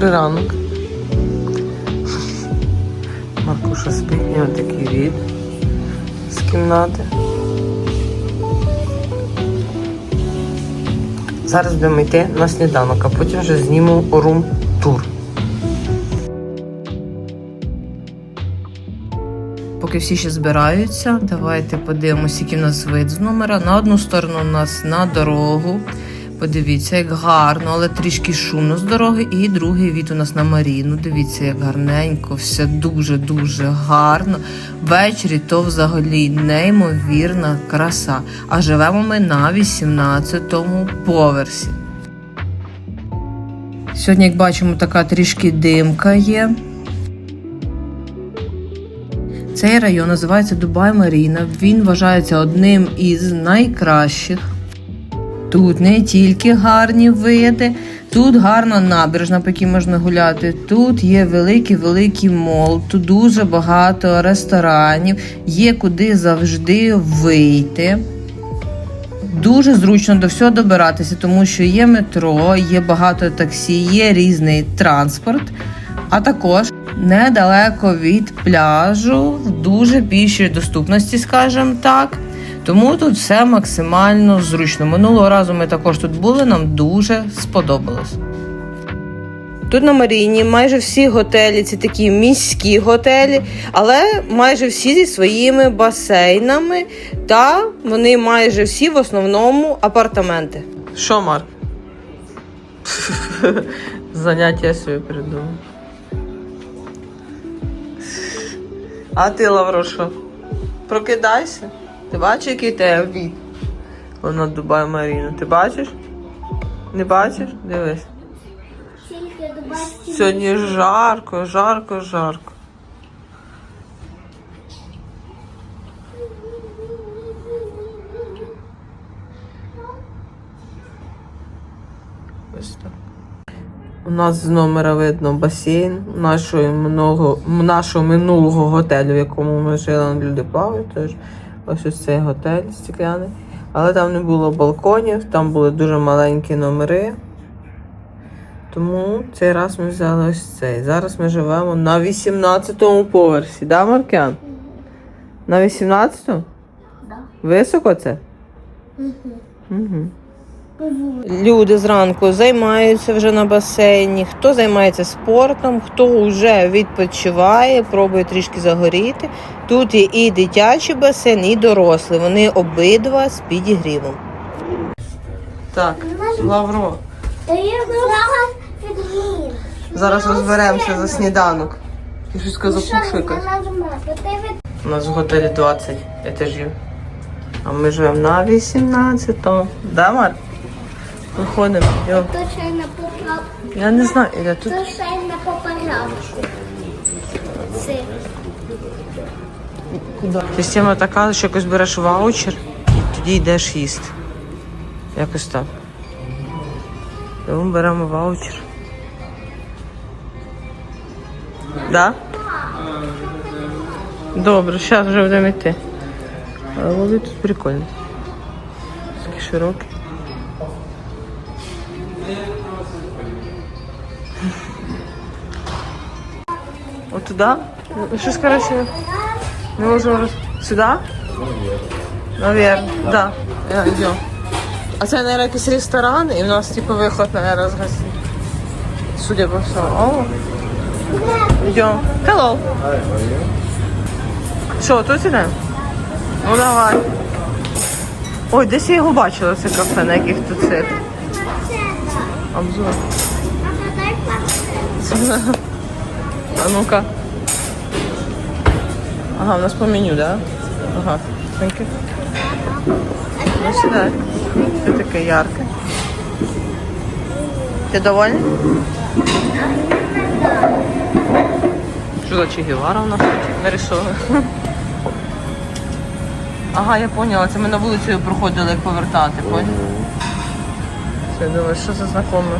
Добрий ранок. Маркуша спить, у нього такий від з кімнати. Зараз будемо йти на сніданок, а потім вже зніму рум-тур. Поки всі ще збираються, давайте подивимося, який у нас вид з номера. На одну сторону у нас на дорогу. Подивіться, як гарно, але трішки шумно з дороги. І другий від у нас на Маріну. Дивіться, як гарненько, все дуже-дуже гарно. Ввечері то взагалі неймовірна краса. А живемо ми на 18-му поверсі. Сьогодні, як бачимо, така трішки димка є. Цей район називається Дубай Маріна. Він вважається одним із найкращих. Тут не тільки гарні види, тут гарна набережна, по якій можна гуляти. Тут є великий великий мол, тут дуже багато ресторанів, є куди завжди вийти. Дуже зручно до всього добиратися, тому що є метро, є багато таксі, є різний транспорт, а також недалеко від пляжу, в дуже більшій доступності, скажімо так. Тому тут все максимально зручно. Минулого разу ми також тут були, нам дуже сподобалось. Тут на Маріні майже всі готелі це такі міські готелі, але майже всі зі своїми басейнами, та вони майже всі в основному апартаменти. Що, Марк? Заняття собі придумав. А ти, Лаврошо. Прокидайся. Ти бачиш, який тебе від? Воно Дубай Маріна. Ти бачиш? Не бачиш? Дивись. Сьогодні жарко, жарко, жарко. У нас з номера видно басейн нашого минулого, готелю, в якому ми жили, люди плавають. Тож ось ось цей готель стікляний. Але там не було балконів, там були дуже маленькі номери. Тому цей раз ми взяли ось цей. Зараз ми живемо на 18-му поверсі, да, Маркян? На 18-му? Да. Високо це? Угу. Люди зранку займаються вже на басейні, хто займається спортом, хто вже відпочиває, пробує трішки загоріти. Тут є і дитячий басейн, і дорослий. Вони обидва з підігрівом. Так, Лавро, зараз розберемося за сніданок. Ти щось сказав пушикать. У нас в готелі 20 етажів. А ми живемо на 18-му. Да, Марк? Виходимо. Йо. То ще на поправку. Я не знаю, Іля, тут То ще на поправку. Це. система така, що якось береш ваучер і тоді йдеш їсти. Якось так. Тому беремо ваучер. Да? Добре, зараз вже будемо йти. Але тут прикольні. Такі широкі. От туди? Щось, коротше, не можемо роз... Сюди? Наверное, да. Я йдем. А це, наверное, якийсь ресторан, і в нас, типу, виход, наверное, з гостей. Судя по всьому. О. Йдем. Hello. Що, тут ідемо? Ну, давай. Ой, десь я його бачила, це кафе, на яких тут цих. Обзор. А ну-ка. Ага, у нас по меню, да? Ага. Thank you. Ну, сюда. Все таке ярке. Ти довольний? Що за Че Гевара у нас нарисована? Ага, я поняла, це ми на вулицю проходили, як повертати, поняла? Все, думаю, що за знакоме?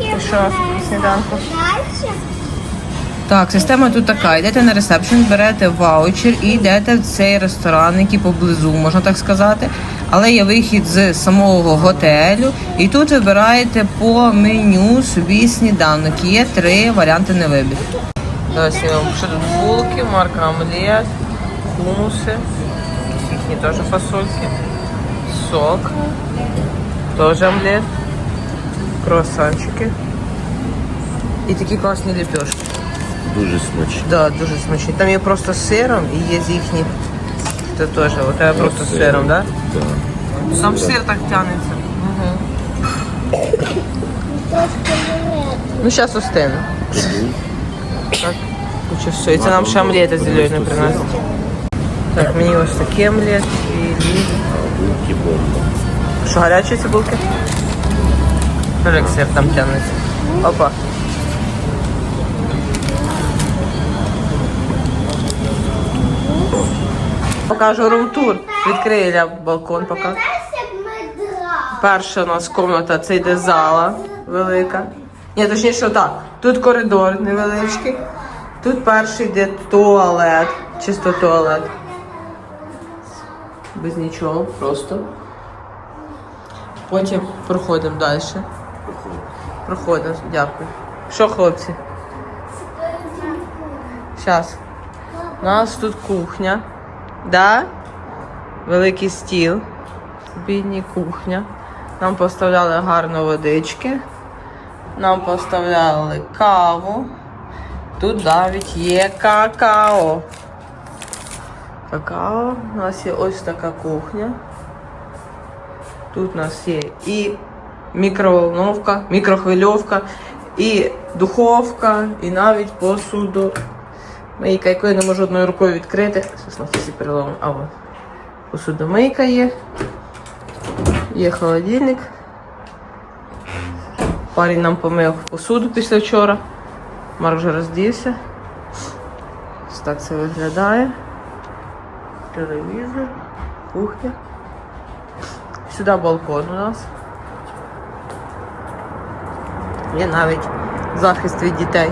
І що, сніданку? Так, система тут така. Йдете на ресепшн, берете ваучер і йдете в цей ресторан, який поблизу, можна так сказати. але є вихід з самого готелю. І тут вибираєте по меню собі сніданок. Є три варіанти на вибір. Вам що тут булки, марка омлет, хумуси, їхні теж фасольки, сок, теж омлет, круасанчики і такі класні ліпешки. Дуже смачно. Да, дуже смачні. Там є просто з сиром і є з їхні. Це теж, у тебе просто з сиром, так? Да. Да? Сам сир так тягнеться. Угу. Ну, зараз остине. Так, куча все. І це нам ще омлети зелені приносять. Так, мені ось такі омлет і лі- А булки бомба. Що, гарячі ці булки? Тоже як сир там тягнеться. Опа. Покажу рум-тур. Відкрию Ілля балкон драли? Перша у нас кімната, це йде зала велика. Ні, точніше, так. Тут коридор невеличкий. Тут перший йде туалет. Чисто туалет. Без нічого, просто. Потім проходимо далі. Проходимо, дякую. Що, хлопці? Зараз. У нас тут кухня. Да? Великий стіл. Бідні кухня. Нам поставляли гарно водички. Нам поставляли каву. Тут навіть є какао. Какао. У нас є ось така кухня. Тут у нас є і мікроволновка, мікрохвильовка, і духовка, і навіть посуду. Мийка, яку я не можу одною рукою відкрити. На всі переломи. А от. Посудомийка є. Є холодильник. Парень нам помив посуду після вчора. Марк вже роздівся. Ось так це виглядає. Телевізор, кухня. Сюди балкон у нас. Є навіть захист від дітей.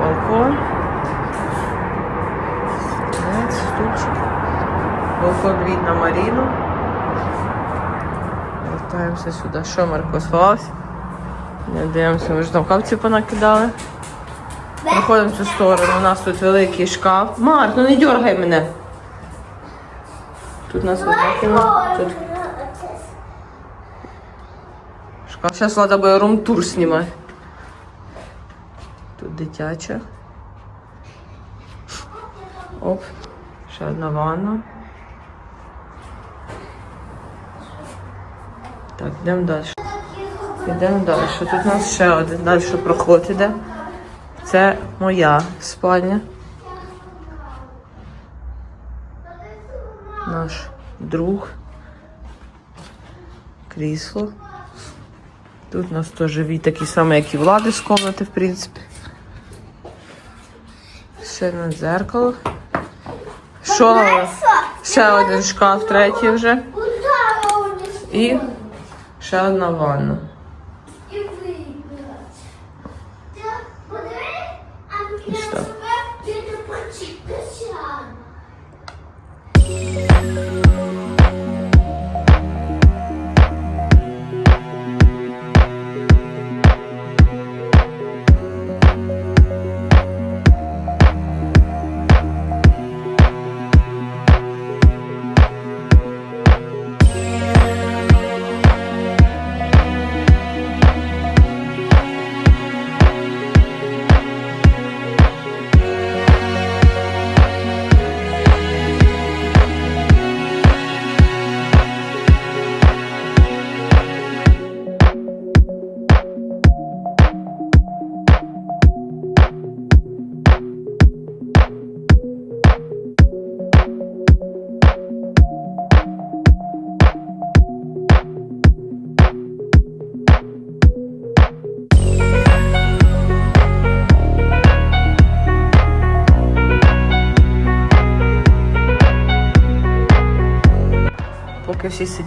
Балкон. Від на Маріну. Вертаємося сюди. Що, Марко, сховався? Не дивимося, ми ж там капці понакидали. Проходимо в цю сторону. У нас тут великий шкаф. Марк, ну не дергай мене. Тут у нас. Тут шкаф. Зараз Влада буде рум-тур знімати. Тут дитяча. Оп. Ще одна ванна. Так, йдемо далі. Йдемо далі. Тут у нас ще один далі проход іде. Це моя спальня. Наш друг. Крісло. Тут у нас теж від такий самий, як і влади з комнати, в принципі. Ще одне дзеркало. Що? Ще один шкаф, третій вже. І ще одна ванна.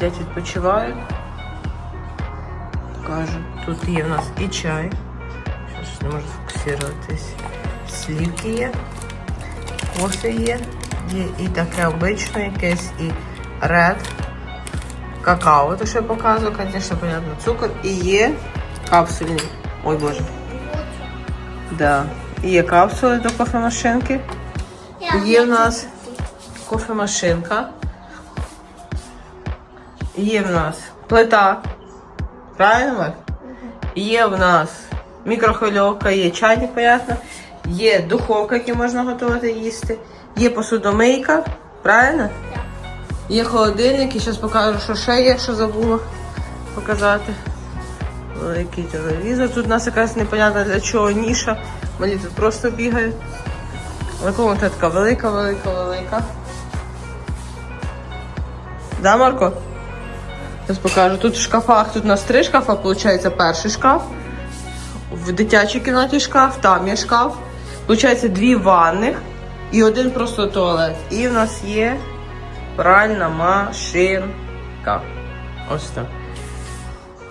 Сидять, відпочивають. Покажу. Тут є в нас і чай. Щось не можу фокусуватись. Слівки є, кофе є, є і таке обичне якесь, і ред. какао, то що я показую, звісно, понятно, цукор. І є капсульні. Ой боже. Да. І є капсули до кофемашинки. Є в нас кофемашинка. Є в нас плита. Правильно? Є в нас мікрохвильовка, є чайник, понятно. Є духовка, яку можна готувати їсти. Є посудомийка, правильно? Є холодильник, і зараз покажу, що ще є, що забула показати. Великий телевізор. Тут у нас якась непонятна для чого ніша. Малі тут просто бігають. Але комната така велика, велика, велика. Да, Марко? Зараз покажу. Тут в шкафах, тут у нас три шкафа, виходить, перший шкаф. В дитячій кімнаті шкаф, там є шкаф. Получається дві ванних і один просто туалет. І в нас є пральна машинка. Ось так.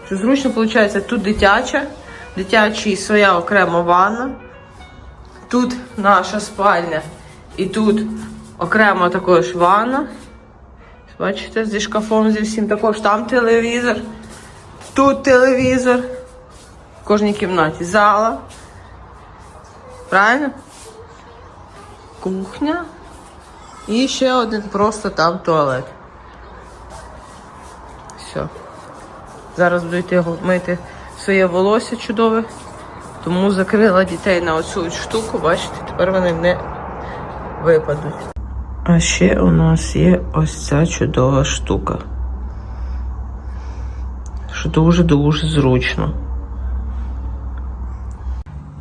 Що зручно виходить, тут дитяча, дитячий своя окрема ванна. Тут наша спальня. І тут окремо також ванна. Бачите, зі шкафом, зі всім також там телевізор. Тут телевізор. В кожній кімнаті зала. Правильно? Кухня. І ще один просто там туалет. Все. Зараз буду йти мити своє волосся чудове. Тому закрила дітей на оцю штуку, бачите, тепер вони не випадуть. А ще у нас є ось ця чудова штука. Що дуже-дуже зручно.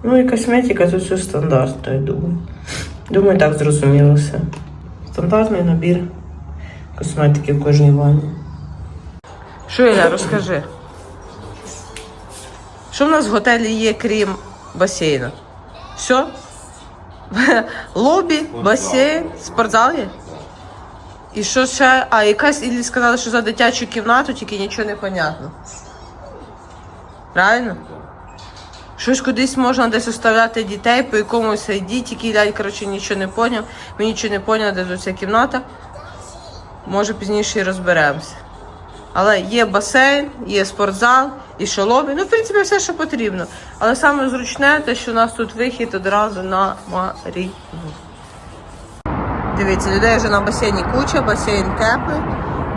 Ну і косметика тут все стандартно, я думаю. Думаю, так зрозуміло. Стандартний набір косметики в кожній ванні. Що, Іля, розкажи? Що в нас в готелі є, крім басейну? Все? Лобі, басейн, спортзал є? І що ще? А якась Іллі сказали, що за дитячу кімнату, тільки нічого не понятно. Правильно? Щось кудись можна десь оставляти дітей по якомусь ID, тільки Ілля, коротше, нічого не поняв. Ми нічого не поняли, де тут ця кімната. Може пізніше і розберемося. Але є басейн, є спортзал і шоломі. Ну, в принципі, все, що потрібно. Але саме зручне, те, що у нас тут вихід одразу на Маріну. Дивіться, людей вже на басейні куча, басейн теплий.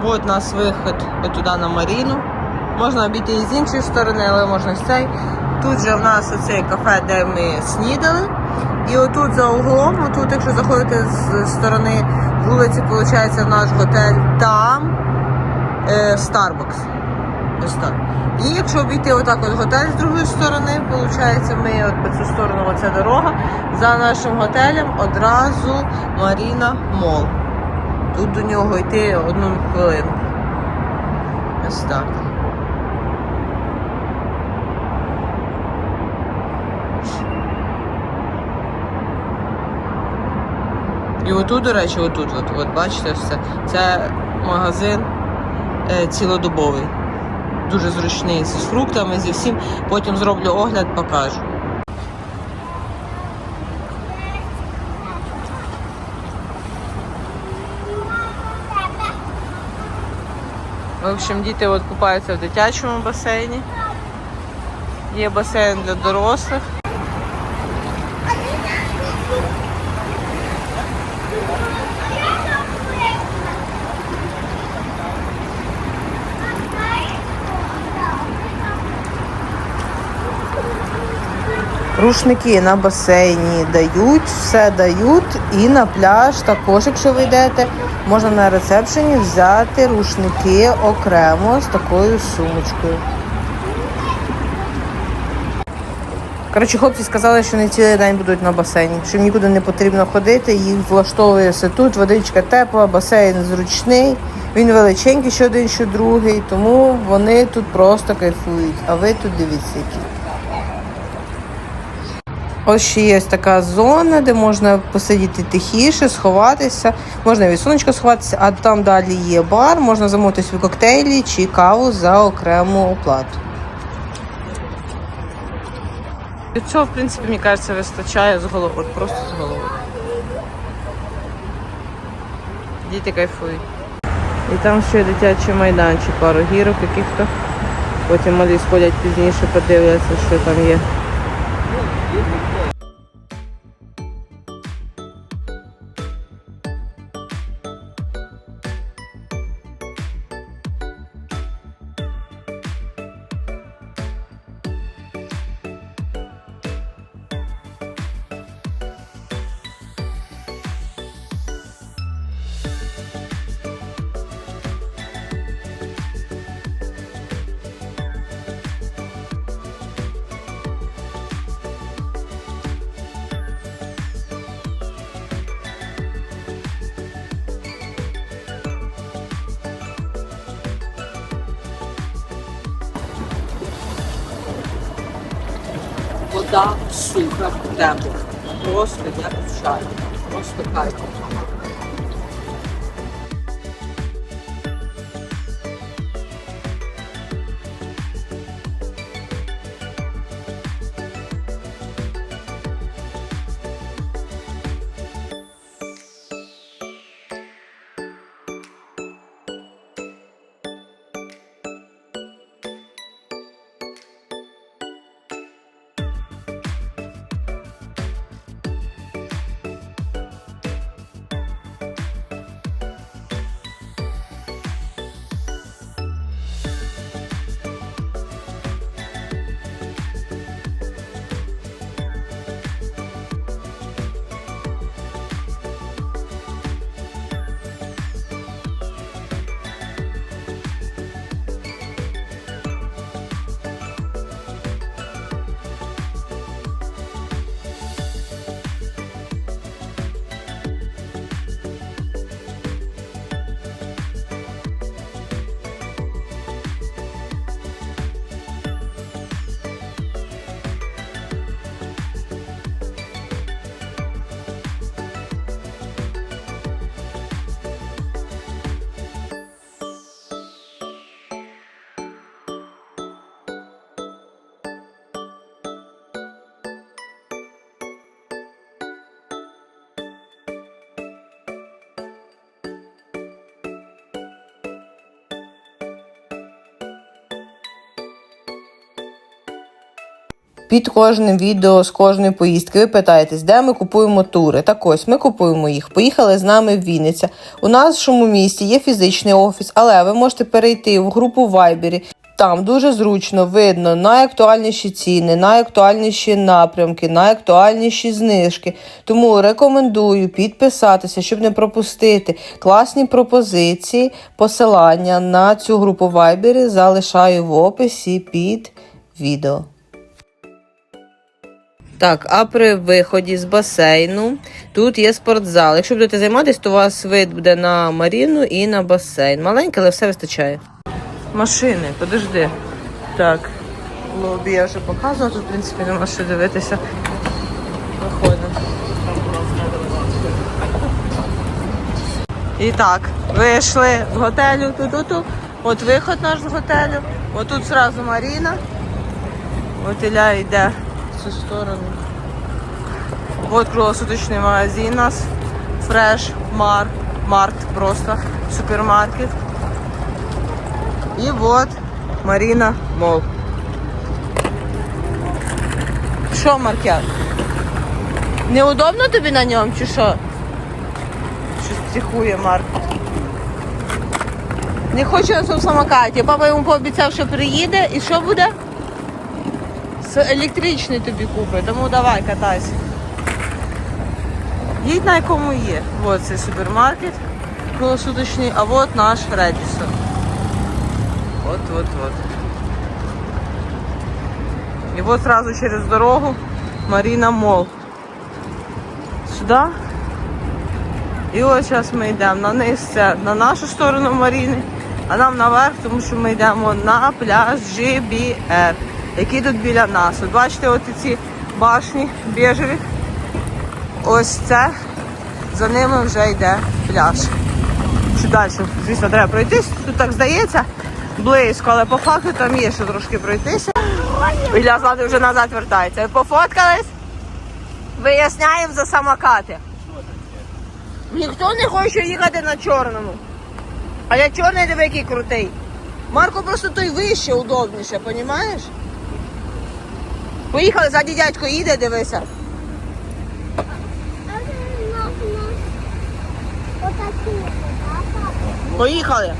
От у нас вихід туди на Маріну. Можна обійти і з іншої сторони, але можна з цієї. Тут же в нас оце кафе, де ми снідали. І отут за углом, отут, якщо заходити з сторони вулиці, виходить в наш готель, там е, Starbucks. І якщо обійти отак от готель з другої сторони, виходить, ми от по цю сторону оця дорога. За нашим готелем одразу Маріна Мол. Тут до нього йти одну хвилину. Ось так. І отут, до речі, отут, от, от бачите, все. Це магазин е, цілодобовий. Дуже зручний з фруктами, зі всім. Потім зроблю огляд, покажу. В общем, діти от купаються в дитячому басейні. Є басейн для дорослих. Рушники на басейні дають, все дають. І на пляж також, якщо ви йдете, можна на ресепшені взяти рушники окремо з такою сумочкою. Коротше, хлопці сказали, що не цілий день будуть на басейні, що нікуди не потрібно ходити, їх влаштовує все тут, водичка тепла, басейн зручний, він величенький, що один, що другий, тому вони тут просто кайфують. А ви тут дивіться які. Ось ще є така зона, де можна посидіти тихіше, сховатися. Можна від сонечка сховатися, а там далі є бар, можна замовити свої коктейлі чи каву за окрему оплату. Від цього, в принципі, мені кажеться, вистачає з голови. От просто з голови. Діти кайфують. І там ще дитячий майданчик, пару гірок яких-то. Потім малі сходять пізніше, подивляться, що там є. Вода суха, тепла. Просто я в шарі. Просто кайф. Під кожним відео з кожної поїздки ви питаєтесь, де ми купуємо тури. Так ось ми купуємо їх. Поїхали з нами в Вінниця. У нашому місті є фізичний офіс, але ви можете перейти в групу в. Там дуже зручно видно найактуальніші ціни, найактуальніші напрямки, найактуальніші знижки. Тому рекомендую підписатися, щоб не пропустити класні пропозиції. Посилання на цю групу Вайбері залишаю в описі під відео. Так, а при виході з басейну тут є спортзал. Якщо будете займатися, то у вас вид буде на маріну і на басейн. Маленький, але все вистачає. Машини, подожди. Так, лобі я вже показувала, тут, в принципі, нема що дивитися. Виходимо. І так, вийшли з готелю. Ту-ту-ту. От виход наш з готелю. Отут зразу Маріна. От Ілля йде цю сторону. От круглосуточний магазин у нас. Фреш, Мар, Март просто, супермаркет. І от Маріна Мол. Що, Маркяр? Неудобно тобі на ньому чи що? Щось психує Марк. Не хоче на цьому самокаті. Папа йому пообіцяв, що приїде і що буде? Електричний тобі купить, тому давай катайся. Їдь на якому є. От цей супермаркет круглосуточний, а от наш Редісон. От, от, от. І от сразу через дорогу Маріна Мол. Сюди. І ось зараз ми йдемо на низ, це на нашу сторону Маріни, а нам наверх, тому що ми йдемо на пляж GBR, який тут біля нас. От бачите, от ці башні біжеві. Ось це, за ними вже йде пляж. Що далі? Звісно, треба пройтись. Тут так здається близько, але по факту там є що трошки пройтися. Ілля Злати вже назад вертається. Пофоткались? Виясняємо за самокати. Ніхто не хоче їхати на чорному. А я чорний диви, який крутий. Марко просто той вище, удобніше, понімаєш? Поїхали, ззаді дядько їде, дивися. Поїхали.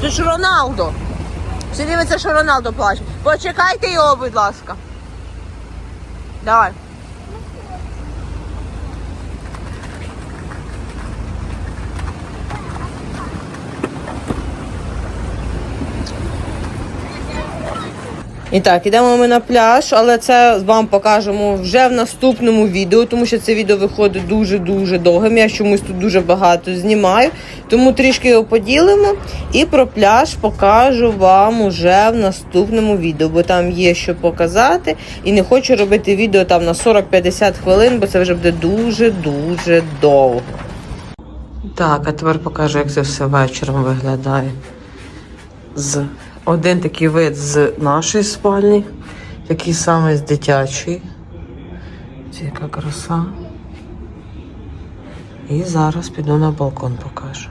Це ж Роналдо. Всі дивиться, що Роналдо плаче. Почекайте його, будь ласка. Давай. І так, ідемо ми на пляж, але це вам покажемо вже в наступному відео, тому що це відео виходить дуже-дуже довгим. Я чомусь тут дуже багато знімаю, тому трішки його поділимо. І про пляж покажу вам уже в наступному відео, бо там є що показати. І не хочу робити відео там на 40-50 хвилин, бо це вже буде дуже-дуже довго. Так, а тепер покажу, як це все вечором виглядає з один такий вид з нашої спальні, такий самий з дитячої. Це яка краса. І зараз піду на балкон покажу.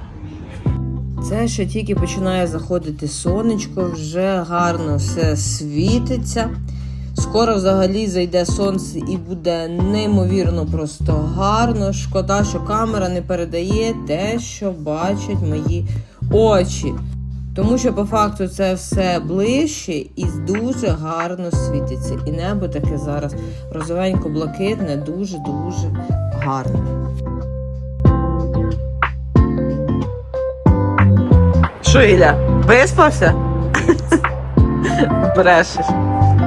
Це ще тільки починає заходити сонечко, вже гарно все світиться. Скоро взагалі зайде сонце і буде неймовірно просто гарно. Шкода, що камера не передає те, що бачать мої очі. Тому що по факту це все ближче і дуже гарно світиться. І небо таке зараз розовенько-блакитне, дуже-дуже гарне. Що, Ілля, виспався? Брешеш.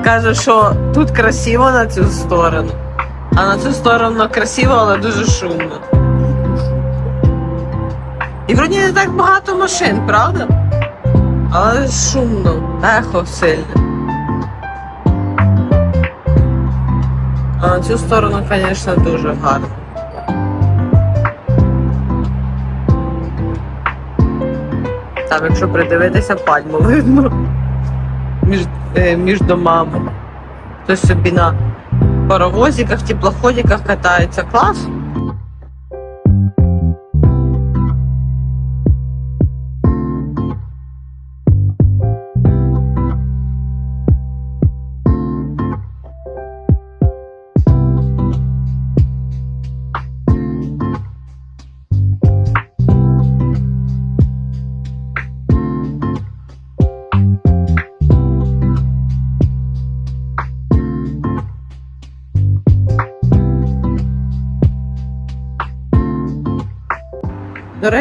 Каже, що тут красиво на цю сторону, а на цю сторону красиво, але дуже шумно. І вроді не так багато машин, правда? Але шумно, ехо сильне. А на цю сторону, звісно, дуже гарно. Там, якщо придивитися, пальму видно між, е, між домами. Хтось собі на паровозиках, теплоходиках катається. Клас.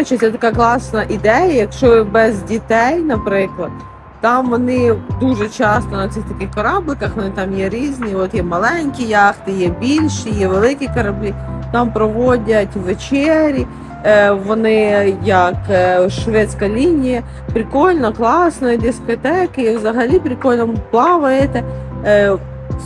Речі, це така класна ідея, якщо без дітей, наприклад. Там вони дуже часто на цих таких корабликах, вони там є різні. От є маленькі яхти, є більші, є великі кораблі. Там проводять вечері. е, Вони як е, шведська лінія, прикольно, класно, дискотеки, і взагалі прикольно плаваєте.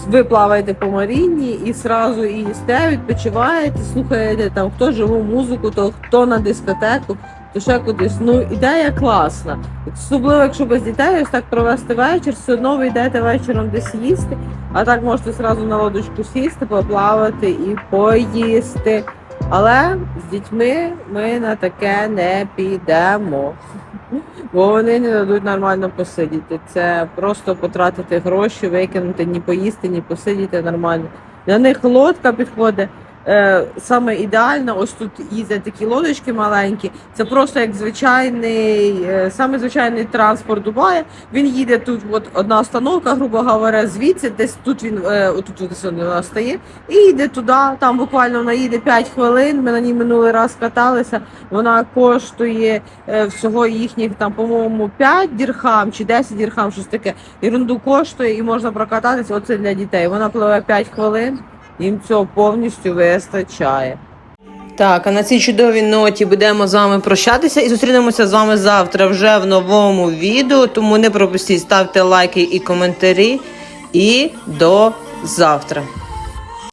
Ви плаваєте по маріні і сразу і їсте, відпочиваєте, слухаєте там хто живу музику, то хто на дискотеку, то ще кудись. Ну ідея класна. Особливо, якщо без дітей ось так провести вечір, все одно ви йдете вечором десь їсти, а так можете зразу на лодочку сісти, поплавати і поїсти. Але з дітьми ми на таке не підемо. Бо вони не дадуть нормально посидіти. Це просто потратити гроші, викинути, ні поїсти, ні посидіти нормально. Для них лодка підходить. Е, саме ідеально, ось тут їздять такі лодочки маленькі. Це просто як звичайний, е, саме звичайний транспорт Дубая. Він їде тут, от одна остановка, грубо говоря, звідси, десь тут він е, отут у стає, і йде туди. Там буквально вона їде 5 хвилин. Ми на ній минулий раз каталися. Вона коштує всього їхніх там, по-моєму, 5 дірхам чи 10 дірхам, щось таке. Ерунду коштує і можна прокататися. Оце для дітей. Вона пливе 5 хвилин, їм цього повністю вистачає. Так, а на цій чудовій ноті будемо з вами прощатися і зустрінемося з вами завтра вже в новому відео. Тому не пропустіть, ставте лайки і коментарі. І до завтра.